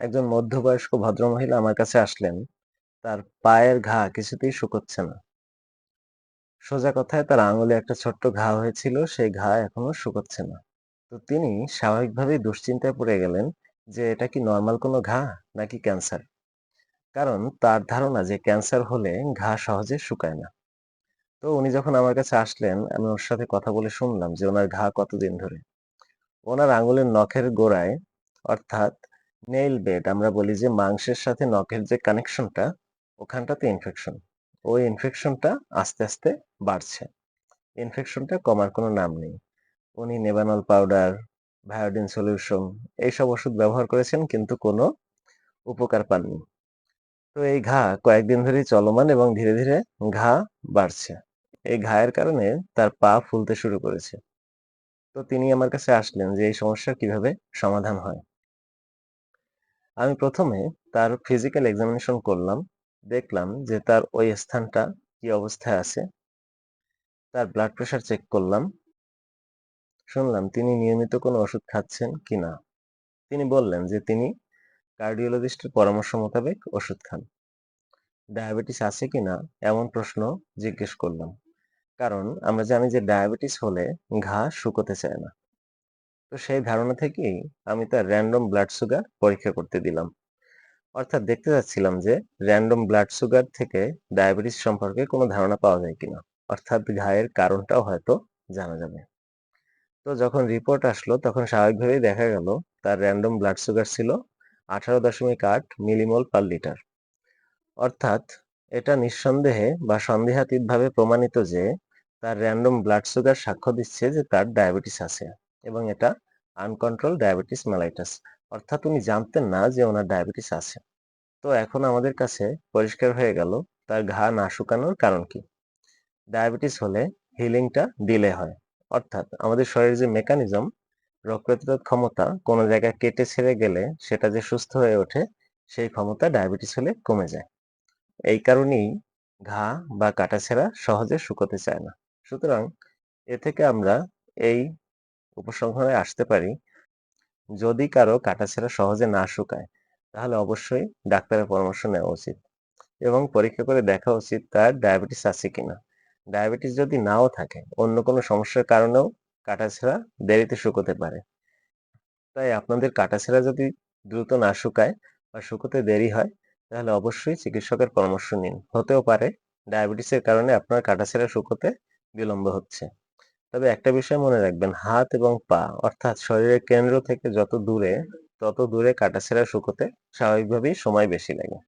একজন মধ্যবয়স্ক ভদ্রমহিলা আমার কাছে আসলেন। তার পায়ের ঘা কিছুতেই শুকোচ্ছে না। সোজা কথায় তার আঙুলে একটা ছোট্ট ঘা হয়েছিল, সেই ঘা এখনও শুকোচ্ছে না। তো তিনি স্বাভাবিকভাবেই দুশ্চিন্তায় পড়ে গেলেন যে, এটা কি নর্মাল কোনো ঘা নাকি ক্যান্সার কারণ তার ধারণা যে ক্যান্সার হলে ঘা সহজে শুকায় না। তো উনি যখন আমার কাছে আসলেন, আমি ওর সাথে কথা বলে শুনলাম যে, ওনার ঘা কতদিন ধরে? ওনার আঙুলের নখের গোড়ায়, অর্থাৎ নেইল বেড আমরা বলি যে মাংসের সাথে নখের যে কানেকশনটা ওখানটাতে ইনফেকশন ওই ইনফেকশনটা আস্তে আস্তে বাড়ছে। ইনফেকশনটা কমার কোনো নাম নেই। উনি নেবানল পাউডার ভায়োডিন সলিউশন এইসব ওষুধ ব্যবহার করেছেন কিন্তু কোনো উপকার পাননি। তো এই ঘা কয়েকদিন ধরেই চলমান এবং ধীরে ধীরে ঘা বাড়ছে। এই ঘায়ের কারণে তার পা ফুলতে শুরু করেছে। তো তিনি আমার কাছে আসলেন যে এই সমস্যার কীভাবে সমাধান হয়। আমি প্রথমে তার ফিজিক্যাল এক্সামিনেশন করলাম, দেখলাম যে তার ওই স্থানটা কি অবস্থায় আছে। তার ব্লাড প্রেশার চেক করলাম। শুনলাম তিনি নিয়মিত কোনো ওষুধ খাচ্ছেন কি না। তিনি বললেন যে তিনি কার্ডিওলজিস্টের পরামর্শ মোতাবেক ওষুধ খান। ডায়াবেটিস আছে কি না এমন প্রশ্ন জিজ্ঞেস করলাম। কারণ আমরা জানি যে ডায়াবেটিস হলে ঘা শুকোতে চায় না। তো সেই ধারণা থেকেই আমি তার র্যান্ডম ব্লাড সুগার পরীক্ষা করতে দিলাম। অর্থাৎ দেখতে যাচ্ছিলাম যে র্যান্ডম ব্লাড সুগার থেকে ডায়াবেটিস সম্পর্কে কোনো ধারণা পাওয়া যায় কিনা। অর্থাৎ ঘায়ের কারণটাও হয়তো জানা যাবে। তো যখন রিপোর্ট আসলো, তখন স্বাভাবিকভাবেই দেখা গেল তার র্যান্ডম ব্লাড সুগার ছিল আঠারো দশমিক আট মিলিমোল পার লিটার অর্থাৎ এটা নিঃসন্দেহে বা সন্দেহাতীতভাবে প্রমাণিত যে তার র্যান্ডম ব্লাড সুগার সাক্ষ্য দিচ্ছে যে তার ডায়াবেটিস আছে। এবং এটা আনকন্ট্রোল ডায়াবেটিস মেলাইটাস অর্থাৎ উনি জানতেন না যে ওনার ডায়াবেটিস আছে। তো এখন আমাদের কাছে পরিষ্কার হয়ে গেল তার ঘা না শুকানোর কারণ কি? ডায়াবেটিস হলে হিলিংটা ডিলে হয়। অর্থাৎ আমাদের শরীরের যে মেকানিজম রোগ প্রতিরোধ ক্ষমতা কোনো জায়গায় কেটে ছেড়ে গেলে সেটা যে সুস্থ হয়ে ওঠে, সেই ক্ষমতা ডায়াবেটিস হলে কমে যায়। এই কারণেই ঘা বা কাটাছেঁড়া সহজে শুকোতে চায় না। সুতরাং এ থেকে আমরা এই উপসংহারে আসতে পারি। যদি কারও কাটাছেঁড়া সহজে না শুকায়, তাহলে অবশ্যই ডাক্তারের পরামর্শ নেওয়া উচিত এবং পরীক্ষা করে দেখা উচিত তার ডায়াবেটিস আছে কিনা। ডায়াবেটিস যদি নাও থাকে, অন্য কোনো সমস্যার কারণেও কাটাছেঁড়া দেরিতে শুকোতে পারে। তাই আপনাদের কাটাছেঁড়া যদি দ্রুত না শুকায় বা শুকোতে দেরি হয়, তাহলে অবশ্যই চিকিৎসকের পরামর্শ নিন। হতেও পারে, ডায়াবেটিসের কারণে আপনার কাটাছেঁড়া শুকোতে বিলম্ব হচ্ছে। তবে একটা বিষয় মনে রাখবেন, হাত এবং পা, অর্থাৎ শরীরের কেন্দ্র থেকে যত দূরে, তত দূরে কাটাছেঁড়া শুকোতে স্বাভাবিকভাবেই সময় বেশি লাগে।